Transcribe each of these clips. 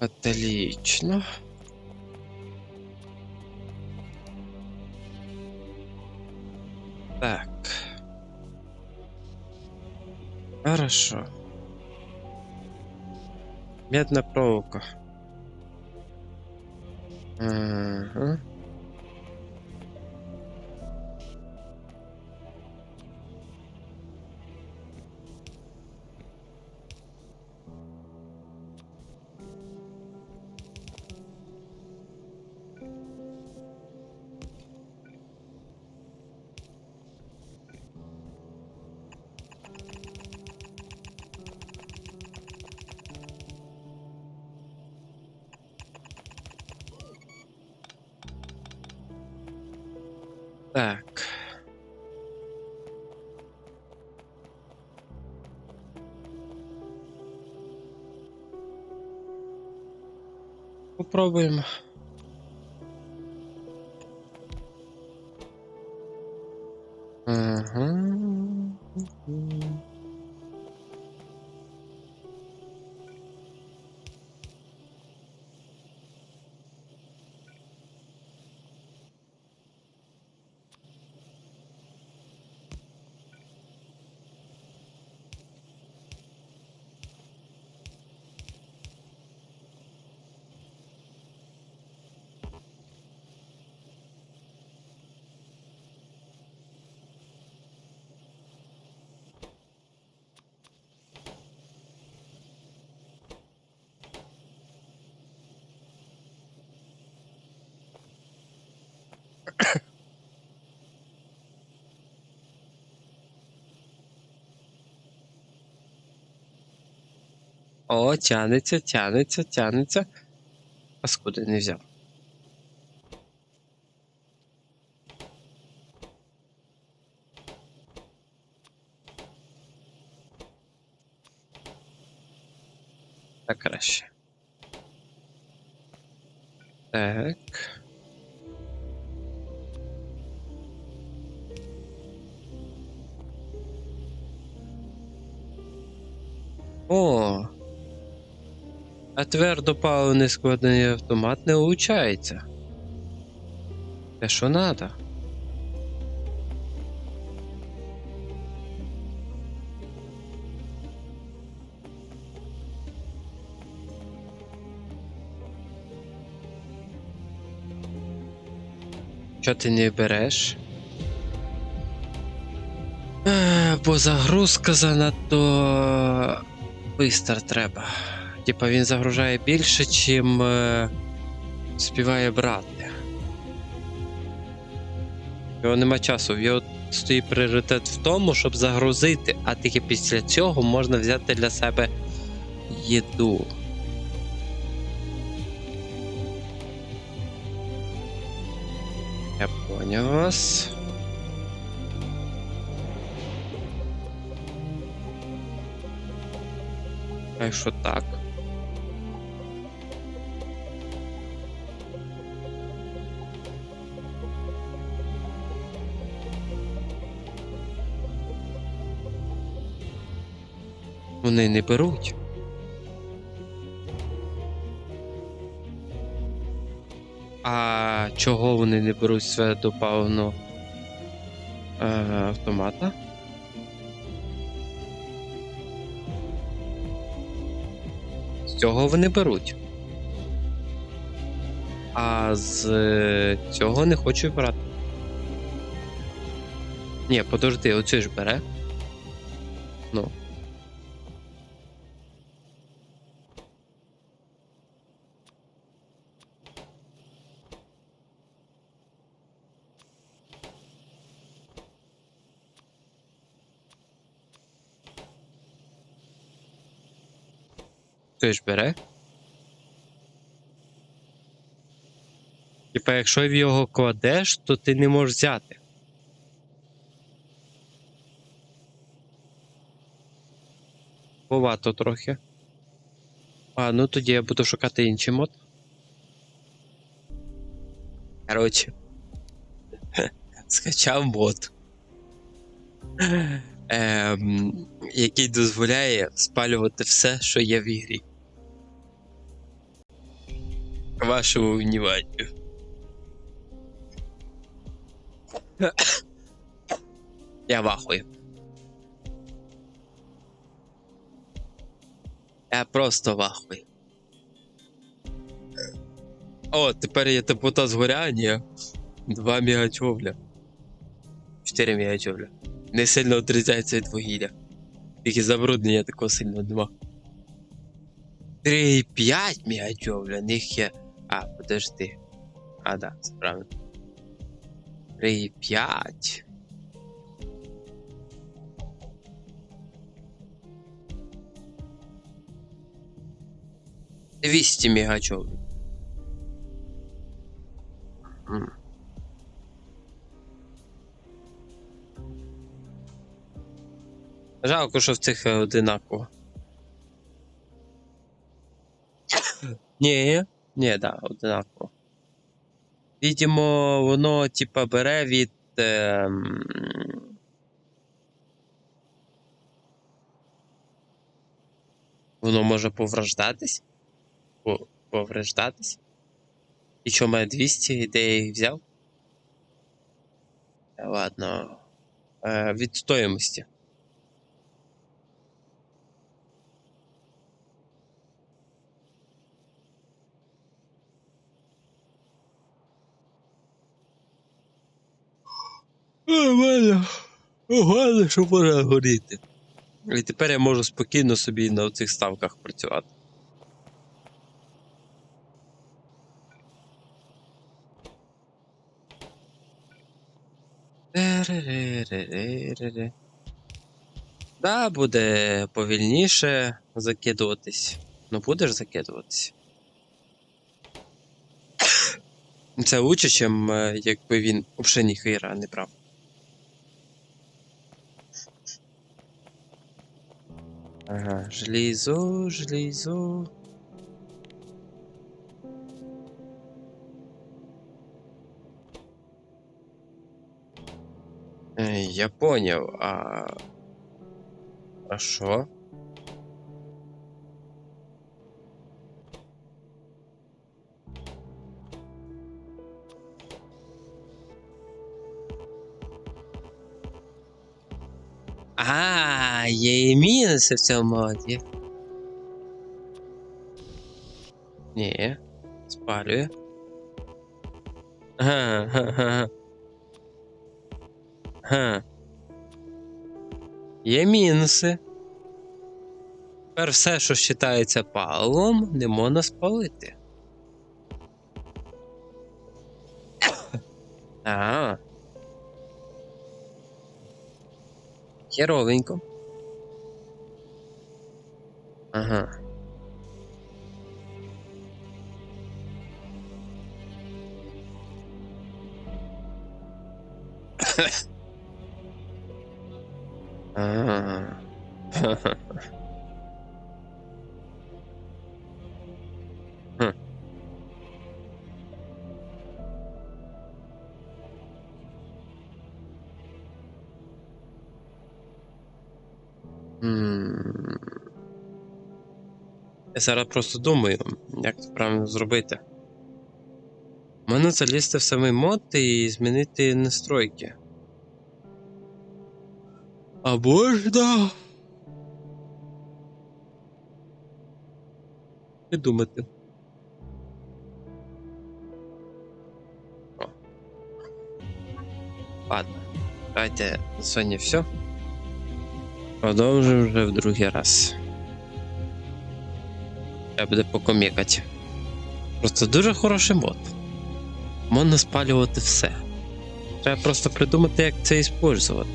Отлично. Так. Хорошо. Медная проволока. Ага. Так. Попробуємо. Ага. О, тянеться, тянеться, тянеться. Паскуди не взяв. Так краще. Так. О, а твердопаливний складений автомат не влучається. Те, що надо. Що ти не береш? Е, Бо загрузка занадто бистро треба. Типа він загружає більше, чим е, співає брати. Його нема часу. Його стоїть пріоритет в тому, щоб загрузити, а тільки після цього можна взяти для себе їду. Я поняв вас. А якщо так? Вони не беруть. А чого вони не беруть святопавного е, автомата? З цього вони беруть. А з е, цього не хочуть брати. Ні, подожди, оцю ж бере. Ну. Той бере. Типа, якщо в його кладеш, то ти не можеш взяти. Повато трохи. А, ну тоді я буду шукати інший мод. Коротше. Скачав мод. Ем, який дозволяє спалювати все, що є в ігрі. Вашему вниманию. Я вахую. Я просто вахую. О, тепер є теплота згоряння. 2 мегачовля. 4 мегачовля. Не сильно відрізняється від вугілля. Тільки забруднення такого сильного нема. 3,5 мегачовля, них є. А, подожди. А, да, це правильно. 3,5. Двісті мегачовлів. М. Жалко, що в цих одинаково. Ні, ні, да, одинаково. Відімо, воно типа бере від. ем, Воно може поврождатись? По- Повреждатись? І що має 200, і де я їх взяв? Ладно. Е, від стоїмості. Нормально. Головне, що може горіти. І тепер я можу спокійно собі на цих ставках працювати. Да, буде повільніше закидуватись. Ну будеш закидуватись. Це лучше, ніж якби він взагалі ніхіра не брав. Ага, желізо, желізо. Е, Я поняв, а. А що? А, є і мінуси в цьому моді. Ні, спалює. Ага, ага, ага. Ага. Є мінуси. Тепер все, що вважається паливом, не можна спалити. А. Херовенько. Ага. А. Я зараз просто думаю, як це правильно зробити. У мене залізти в самий мод і змінити настройки. Або ж да. Придумати. О. Ладно. Давайте на сьогодні все. Продовжимо вже в другий раз. Треба буде покомікати. Просто дуже хороший мод. Можна спалювати все. Треба просто придумати, як це використовувати.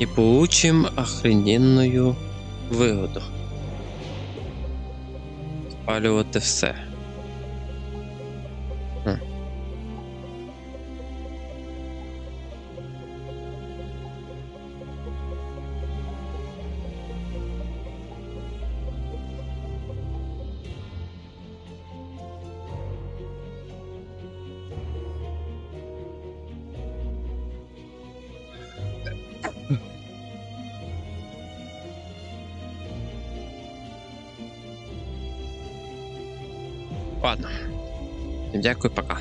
І получим охрененную вигоду. Спалювати все. Ладно. Дякую, пока.